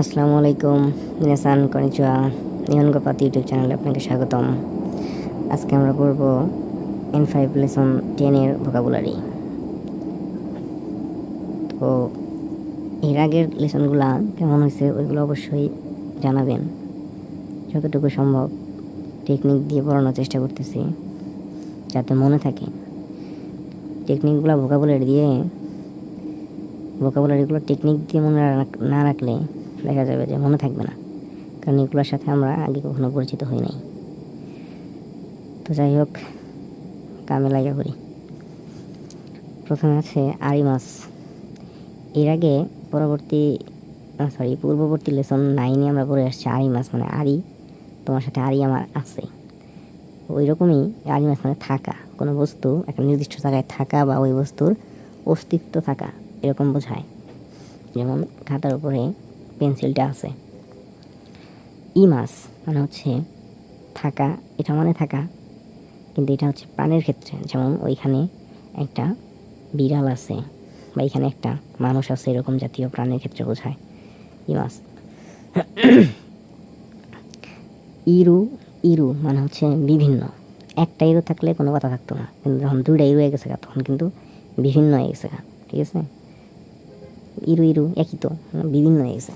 আসসালামু আলাইকুম। মিনাসান konnichiwa, Nihon নিহনগোপাত YouTube চ্যানেলে আপনাকে স্বাগতম। আজকে আমরা পড়ব এন ফাইভ লেসন টেনের ভোকাবুলারি। তো এর আগের লেসনগুলা কেমন হয়েছে ওইগুলো অবশ্যই জানাবেন। যতটুকু সম্ভব টেকনিক দিয়ে পড়ানোর চেষ্টা করতেছি, যাতে মনে থাকে। টেকনিকগুলো ভোকাবুলারি দিয়ে, ভোকাবুলারিগুলো টেকনিক দিয়ে মনে না রাখলে দেখা যাবে যে মনে থাকবে না। কারণ এগুলোর সাথে আমরা আগে কখনো পরিচিত হই নাই। তো যাই হোক, কামে লাগা করি। প্রথমে আছে আড়ি মাছ এর আগে পরবর্তী সরি পূর্ববর্তী লেসন নাইনে আমরা পড়ে আসছি আড়ি মাছ মানে আড়ি। তোমার সাথে আড়ি আমার আছে। ওই রকমই আড়ি মাছ মানে থাকা। কোনো বস্তু, একটা নির্দিষ্ট জায়গায় থাকা বা ওই বস্তুর অস্তিত্ব থাকা, এরকম বোঝায়। যেমন খাতার উপরে পেন্সিলটা আছে। ই মাছ মানে হচ্ছে থাকা, এটা মানে থাকা, কিন্তু এটা হচ্ছে প্রাণের ক্ষেত্রে। যেমন ওইখানে একটা বিড়াল আছে বা এখানে একটা মানুষ আছে, এরকম জাতীয় প্রাণের ক্ষেত্রে বোঝায় ই মাছ। ইরু ইরু মানে হচ্ছে বিভিন্ন। একটা ইরু থাকলে কোনো কথা থাকতো না। কিন্তু যখন দুইটা ইরু হয়ে গেছে তখন কিন্তু বিভিন্ন হয়ে গেছে ঠিক আছে? ইরু ইরু একই তো, বিভিন্ন হয়ে গেছে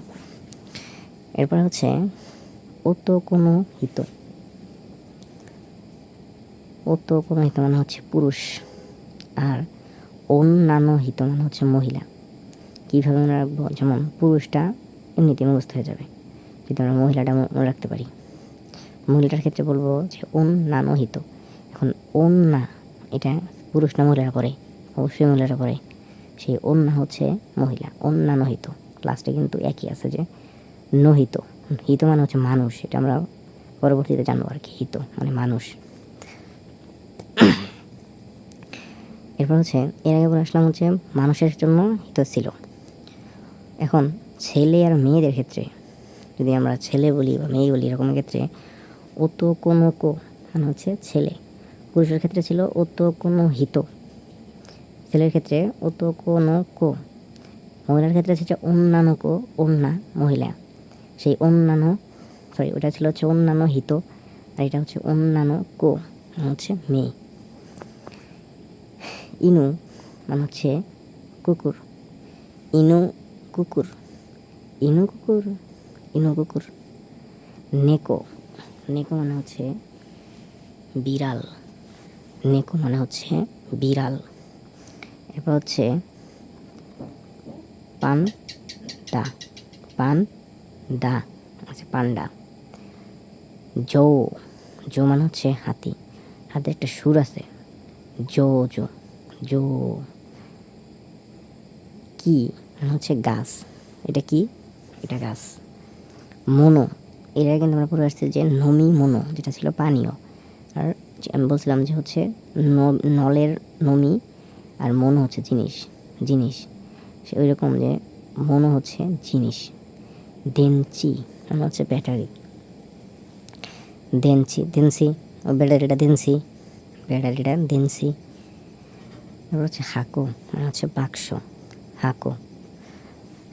এরপর হচ্ছে অত কোনো হিত। অত কোনো হিত মানে হচ্ছে পুরুষ, আর অন্যান্য হিত মানে হচ্ছে মহিলা। কীভাবে মনে রাখব? যেমন পুরুষটা এমনিতে মুখস্থ হয়ে যাবে। যদি আমরা মহিলাটা মনে রাখতে পারি। মহিলাটার ক্ষেত্রে বলব যে অন্যান্য হিত। এখন অন্যা, এটা পুরুষ না মহিলারা পড়ে। অবশ্যই মহিলারা পড়ে। সেই অন্যা হচ্ছে মহিলা অন্যান্য হিত লাস্টে কিন্তু একই আছে যে নহিত। হিত মানে হচ্ছে মানুষ, এটা আমরা পরবর্তীতে জানব আর কি, হিত মানে মানুষ। এরপর হচ্ছে, এর আগে বলে আসলাম হচ্ছে মানুষের জন্য হিত ছিল। এখন ছেলে আর মেয়েদের ক্ষেত্রে, যদি আমরা ছেলে বলি বা মেয়ে বলি এরকম ক্ষেত্রে অত কোনো কো মানে হচ্ছে ছেলে। পুরুষের ক্ষেত্রে ছিল অত কোনো হিত ছেলের ক্ষেত্রে কো। মহিলার ক্ষেত্রে হচ্ছে অন্যান্য কো, অন্যা, মহিলা। সেই অন্যান্য সরি ওটা ছিল হচ্ছে অন্যান্য হিত আর এটা হচ্ছে অন্যান্য কো মানে হচ্ছে মেয়ে। ইনু মানে হচ্ছে কুকুর। ইনু কুকুর। ইনু কুকুর? ইনু কুকুর। নেকো। নেকো মানে হচ্ছে বিড়াল। নেকো মানে হচ্ছে বিড়াল। এরপর হচ্ছে পান দা পান দা আছে পান্ডা। জো জো মানে হচ্ছে হাতি। হাতে একটা সুর আছে। জো জো জো কি? মানে হচ্ছে গাছ। এটা কি? এটা গাছ। মনো। এর কিন্তু আমরা পড়ে আসছি যে নমি মনো, যেটা ছিল পানীয়। আর আমি বলছিলাম যে হচ্ছে নলের নমি আর মনো হচ্ছে জিনিস জিনিস। সে ওই রকম যে মনো হচ্ছে জিনিস। দেনচি মানে হচ্ছে ব্যাটারি। দেনচি দেনসি ও ব্যাটারিটা দেনসি ব্যাটারিটা দেনসি তারপর হচ্ছে হাকো মানে হচ্ছে বাক্স। হাকো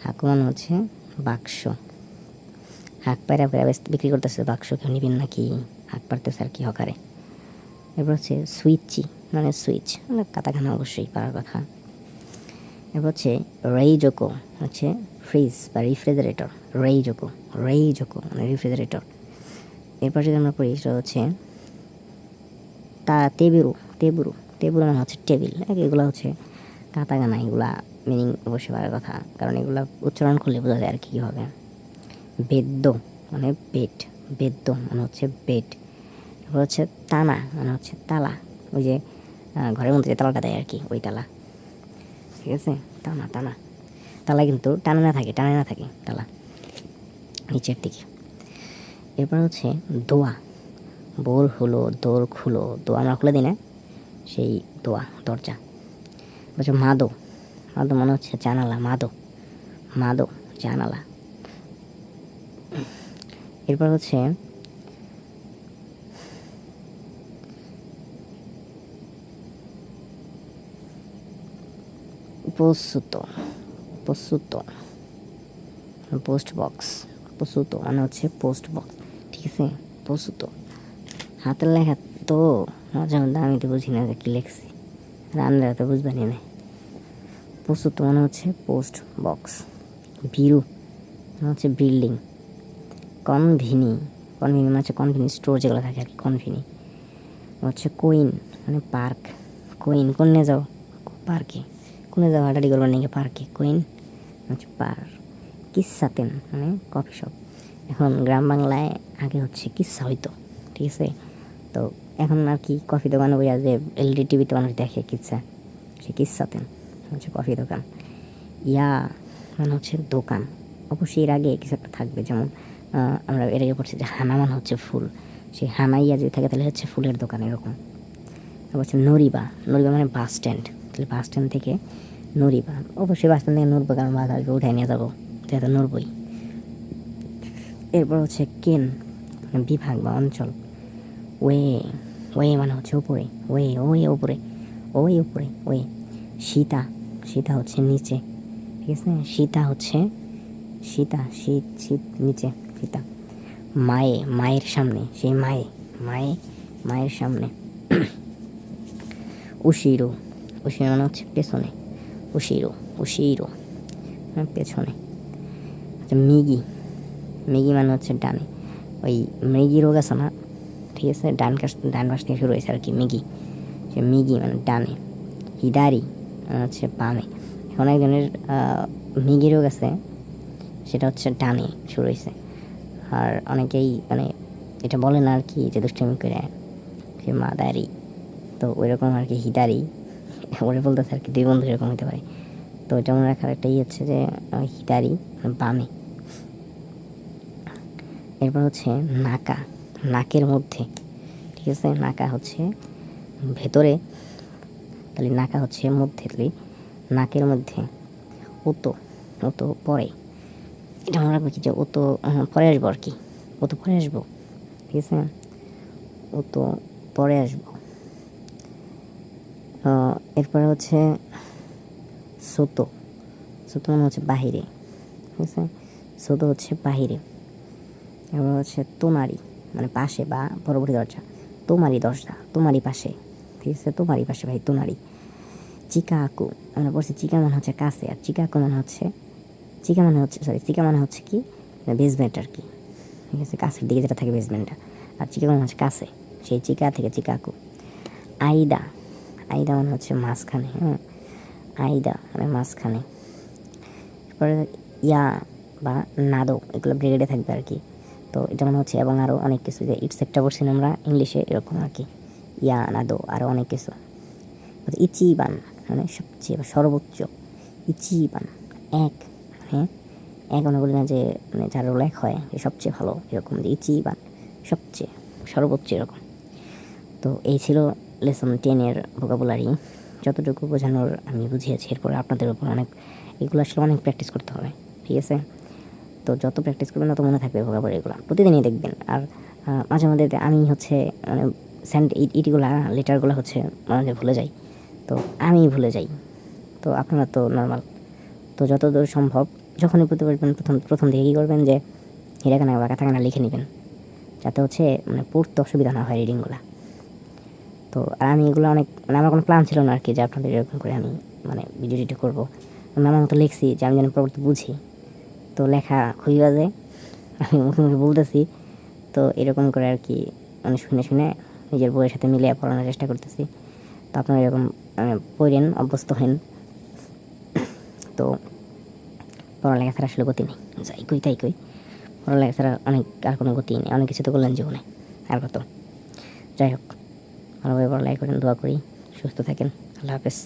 হাকো মানে হচ্ছে বাক্স। হাক পায়রা পায়রা বিক্রি করতেছে, বাক্স কেউ নিবেন নাকি? হাক পারতেছে আর কি হকারে। এরপর হচ্ছে সুইচি মানে সুইচ মানে কাতাখানা অবশ্যই পারার কথা। এরপর হচ্ছে রেইজোকো হচ্ছে ফ্রিজ বা রিফ্রিজারেটর রেইজোকো রেইজোকো মানে রিফ্রিজারেটর এরপর যদি আমরা পড়ি, সেটা হচ্ছে তা তেবিরু তেবুরু তেবুরু মানে হচ্ছে টেবিল এগুলো হচ্ছে কাতাগানা এগুলা মিনিং অবশ্যই পারার কথা, কারণ এগুলা উচ্চারণ করলে বোঝা যায় আর কি হবে বেদ্য মানে বেড, বেদ্য মানে হচ্ছে বেড তারপর হচ্ছে তানা মানে হচ্ছে তালা, ওই যে ঘরের মধ্যে যে তালাটা দেয় আর কি, ওই তালা। ঠিক আছে? টানা টানা তালা কিন্তু টানা না থাকে, টানা না থাকে তালা। নিচের দিকে। এরপর হচ্ছে দোয়া। বোর হলো দোর খুলো। দোয়া আমরা খুলে দিই না? সেই দোয়া, দরজা। বলছে, মাদো। মাদো মনে হচ্ছে জানালা, মাদো। মাদো, জানালা। এরপর হচ্ছে প্রস্তুত প্রস্তুত পোস্ট বক্স প্রসূত মানে হচ্ছে পোস্ট বক্স ঠিক আছে প্রসূত হাতের লেখা তো মাঝে মধ্যে আমি তো বুঝি না যে কী লিখছি আর আমরা তো বুঝবানি না প্রসূত মানে হচ্ছে পোস্ট বক্স ভিরু মানে হচ্ছে বিল্ডিং কনভিনি কনভিনি মানে হচ্ছে কনভিনি স্টোর যেগুলো থাকে আর কি কনভিনি হচ্ছে কুইন মানে পার্ক কুইন কোনে যাও পার্কে কোনে যাও হাঁটাহাঁটি করবার নাকি পার্কে, কুইন? হচ্ছে পার্ক কিসাতেন মানে কফি শপ। এখন গ্রাম বাংলায় আগে হচ্ছে কিসা হইতো, ঠিক আছে? তো এখন আর কি কফি দোকানে বইয়া যে এলডি টিভিতে মানুষ দেখে কিসা, সে কিসাতেন হচ্ছে কফি দোকান। ইয়া মানে হচ্ছে দোকান। অবশ্যই এর আগে কিছু একটা থাকবে, যেমন আমরা এর আগে পড়ছি যে হানা মানে হচ্ছে ফুল। সেই হানাইয়া যদি থাকে তাহলে হচ্ছে ফুলের দোকান এরকম। তারপর হচ্ছে নরিবা নরিবা মানে বাস স্ট্যান্ড। তাহলে বাস স্ট্যান্ড থেকে নরিবা অবশ্যই বাস স্ট্যান্ড থেকে নড়বো, কারণ বাস আসবে উঠাই নিয়ে যাব। যেহেতু নড়বই। এরপর হচ্ছে কেন? মানে বিভাগ বা অঞ্চল। ওয়ে ওয়ে মানে হচ্ছে উপরে। ওয়ে ওয়ে উপরে। ওয়ে উপরে, ওয়ে। সীতা সীতা হচ্ছে নিচে। ঠিক আছে? সীতা হচ্ছে, সীতা, শীত শীত, নিচে, সীতা। মায়ে, মায়ের সামনে, সেই মায়ে মায়ে, মায়ের সামনে। উশিরো উশিরো মানে হচ্ছে পেছনে। উশিরো উশিরো মানে পেছনে। আচ্ছা মিগি মিগি মানে হচ্ছে ডানে। ওই মৃগি রোগ আছে না, ঠিক আছে? ডান কাছ, ডান পাশ থেকে শুরু হয়েছে আর কি মিগি সে মিগি মানে ডানে। হিদারি মানে হচ্ছে বামে। এখন একজনের মিগি রোগ আছে, সেটা হচ্ছে ডানে শুরু হয়েছে। আর অনেকেই মানে এটা বলে না আর কি যে দুষ্টামি করে সে মাদারি। তো ওই রকম আর কি হিদারি ওরে বলতেছে আর কি দুই বন্ধু এরকম হতে পারে। তো এটা মনে রাখার একটা ই হচ্ছে যে হিদারি মানে বামে। এরপর হচ্ছে নাকা, নাকের মধ্যে। ঠিক আছে? নাকা হচ্ছে ভেতরে, তাহলে নাকা হচ্ছে মধ্যে, তাহলে নাকের মধ্যে। ওতো ওতো পরে। এটা মনে রাখব কি যে ওতো পরে আসব আর কি। ওতো পরে আসব। ঠিক আছে? ওতো পরে আসব। এরপরে হচ্ছে সোতো। সোতো মানে হচ্ছে বাহিরে, ঠিক আছে? সোতো হচ্ছে বাহিরে। এবার হচ্ছে তোমারি মানে পাশে বা পরবর্তী দরজা। তোমারই দরজা, তোমারই পাশে, ঠিক আছে? তোমারই পাশে ভাই, তোমারই। চিকা আকু আমরা বলছি চিকা মানে হচ্ছে কাছে, আর চিকা আকু মানে হচ্ছে, চিকা মানে হচ্ছে সরি চিকা মানে হচ্ছে কি? বেসমেন্ট আর কি, ঠিক আছে? কাছের দিকে যেটা থাকে বেসমেন্টটা আর চিকা মানে হচ্ছে কাছে, সেই চিকা থেকে চিকাকু আইদা আইদা মানে হচ্ছে মাঝখানে হ্যাঁ আইদা মানে মাঝখানে। এরপরে ইয়া বা নাদো, এগুলো ব্রিগেডে থাকবে আর কি। তো এটা মনে হচ্ছে, এবং আরও অনেক কিছু যে ইটস একটা না আমরা ইংলিশে এরকম আর কি। ইয়া, নাদো আরও অনেক কিছু। হচ্ছে ইচিবান মানে সবচেয়ে সর্বোচ্চ। ইচিবান, এক মানে এক মনে করি না যে মানে যার এক হয়, যে সবচেয়ে ভালো এরকম যে ইচিবান, সবচেয়ে, সর্বোচ্চ এরকম। তো এই ছিল লেসন টেনের ভোকাবুলারি যতটুকু বোঝানোর আমি বুঝিয়েছি, এরপরে আপনাদের উপর অনেক, এগুলো আসলে অনেক প্র্যাকটিস করতে হবে, ঠিক আছে? তো যত প্র্যাকটিস করবেন, তত মনে থাকবে ভোকাবুলারি এগুলো প্রতিদিনই দেখবেন, আর মাঝে মধ্যে আমি হচ্ছে মানে স্যান্ড ইটিগুলা লেটারগুলো হচ্ছে মাঝে ভুলে যাই। তো আমি ভুলে যাই, তো আপনারা তো নর্মাল তো যতদূর সম্ভব, যখনই পড়তে পারবেন, প্রথম প্রথম দিকে কী করবেন যে হিরাকানা বা কাথাকানা লিখে নেবেন। যাতে হচ্ছে মানে পড়তে অসুবিধা না হয় রিডিংগুলো তো আর আমি এগুলো অনেক মানে আমার কোনো প্ল্যান ছিল না আর কি যে আপনাদের এরকম করে আমি মানে ভিডিও টিডিও করব। আমি আমার মতো লিখছি যে আমি যেন পরবর্তী বুঝি। তো লেখা খুবই বাজে। আমি মুখে মুখে বলতেছি। তো এরকম করে আর কি মানে শুনে শুনে নিজের বইয়ের সাথে মিলিয়ে পড়ানোর চেষ্টা করতেছি। তো আপনারা এরকম মানে পড়েন, অভ্যস্ত হেন। তো পড়ালেখা ছাড়া আসলে গতি নেই। যাই কই তাই কই। পড়ালেখা ছাড়া অনেক, আর কোনো গতি নেই। অনেক কিছু তো করলেন জীবনে। আর কত। যাই হোক। ভালোভাবে পড়ালেখা করেন দোয়া করি সুস্থ থাকেন আল্লাহ হাফেজ।